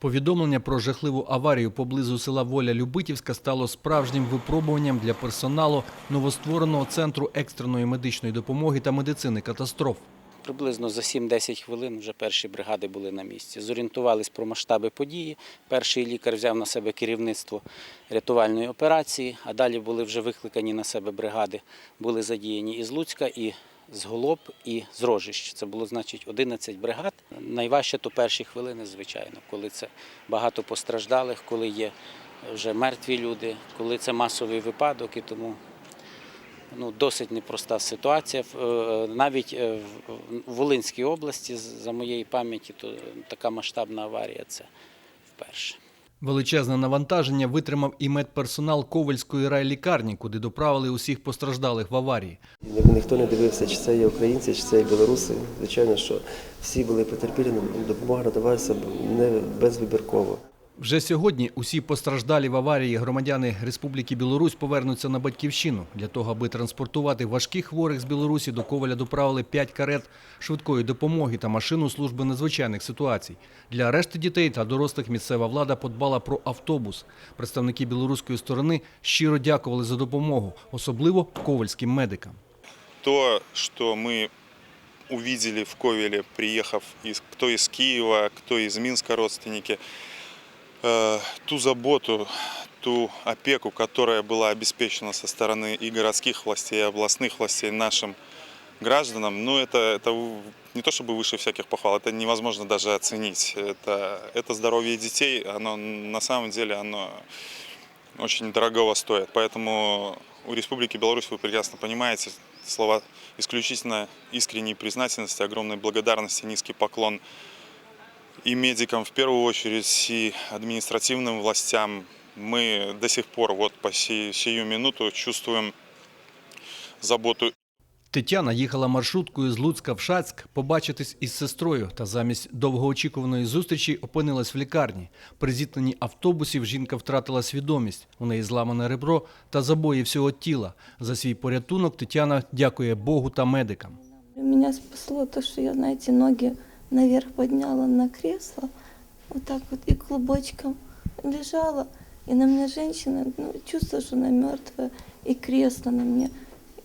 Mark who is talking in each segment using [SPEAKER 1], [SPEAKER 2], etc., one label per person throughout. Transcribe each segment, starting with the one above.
[SPEAKER 1] Повідомлення про жахливу аварію поблизу села Воля Любитівська стало справжнім випробуванням для персоналу новоствореного центру екстреної медичної допомоги та медицини катастроф.
[SPEAKER 2] Приблизно за 7-10 хвилин вже перші бригади були на місці. Зорієнтувались про масштаби події. Перший лікар взяв на себе керівництво рятувальної операції, а далі були вже викликані на себе бригади. Були задіяні із Луцька, і з Голоб, і з Рожищ. Це було, значить, 11 бригад. Найважче то перші хвилини, звичайно, коли це багато постраждалих, коли є вже мертві люди, коли це масовий випадок, і тому ну, досить непроста ситуація. Е, Навіть е, в Волинській області, за моєї пам'яті, то така масштабна аварія це вперше.
[SPEAKER 1] Величезне навантаження витримав і медперсонал Ковальської райлікарні, куди доправили усіх постраждалих в аварії.
[SPEAKER 3] Ні- Ніхто не дивився, чи це є українці, чи це є білоруси. Звичайно, що всі були потерпілі, допомога надавалася не безвибірково.
[SPEAKER 1] Вже сьогодні усі постраждалі в аварії громадяни Республіки Білорусь повернуться на батьківщину. Для того, аби транспортувати важких хворих з Білорусі, до Коваля доправили 5 карет швидкої допомоги та машину служби надзвичайних ситуацій. Для решти дітей та дорослих місцева влада подбала про автобус. Представники білоруської сторони щиро дякували за допомогу, особливо ковальським медикам.
[SPEAKER 4] то, что мы увидели в Ковеле, приехав из, кто из Киева, кто из Минска родственники, ту заботу, ту опеку, которая была обеспечена со стороны и городских властей, и областных властей нашим гражданам, ну это, это в- не то чтобы выше всяких похвал, это невозможно даже оценить. Это, это здоровье детей, оно на самом деле оно очень дорогого стоит. Поэтому у Республики Беларусь, вы прекрасно понимаете, слова исключительно искренней признательности, огромной благодарности, низкий поклон и медикам в первую очередь, и административным властям. Мы до сих пор, вот по сей- сию минуту, чувствуем заботу
[SPEAKER 1] Тетяна їхала маршруткою з Луцька в Шацьк побачитись із сестрою та замість довгоочікуваної зустрічі опинилась в лікарні. При зіткненні автобусів жінка втратила свідомість. У неї зламане ребро та забої всього тіла. За свій порятунок Тетяна дякує Богу та медикам.
[SPEAKER 5] Меня спасло то, что я, знаете, ноги наверх подняла на кресло, вот так вот, и клубочком лежала. И на мне женщина, ну, чувствую, что она мертвая, и кресло на мне.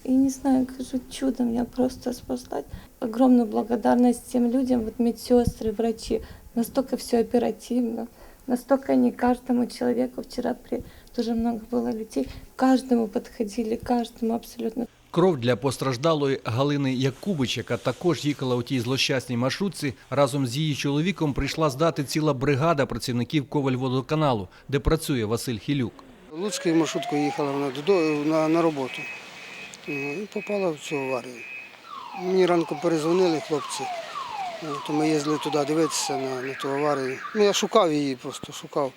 [SPEAKER 5] И не знаю, кажу, чудом я просто спаслась. Огромную благодарность тем людям, вот медсестры, врачи. Настолько все оперативно, настолько не каждому человеку. Вчера при... тоже много было людей. Каждому подходили, каждому абсолютно.
[SPEAKER 1] Кров для постраждалої Галини Якубич, яка також їхала у тій злощасній маршрутці, разом з її чоловіком прийшла здати ціла бригада працівників Ковальводоканалу, де працює Василь Хілюк.
[SPEAKER 6] Луцькою маршруткою їхала вона на, на роботу Ну, і попала в цю аварію. Мені ранку перезвонили хлопці, е, то ми їздили туди дивитися на, на ту аварію. Ну, я шукав її, просто шукав.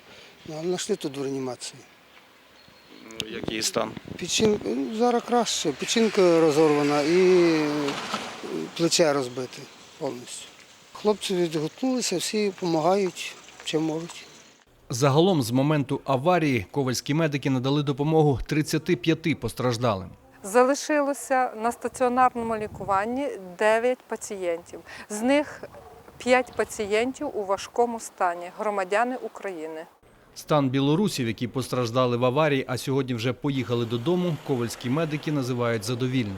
[SPEAKER 6] Ну, Але знайшли тут в реанімації.
[SPEAKER 7] Який стан?
[SPEAKER 6] Печін... ну, Зараз краще, печінка розорвана і плече розбите повністю. Хлопці відгукнулися, всі допомагають, чим можуть.
[SPEAKER 1] Загалом з моменту аварії ковальські медики надали допомогу 35 постраждалим.
[SPEAKER 8] Залишилося на стаціонарному лікуванні 9 пацієнтів. З них 5 пацієнтів у важкому стані громадяни України.
[SPEAKER 1] Стан білорусів, які постраждали в аварії, а сьогодні вже поїхали додому, ковальські медики називають задовільним.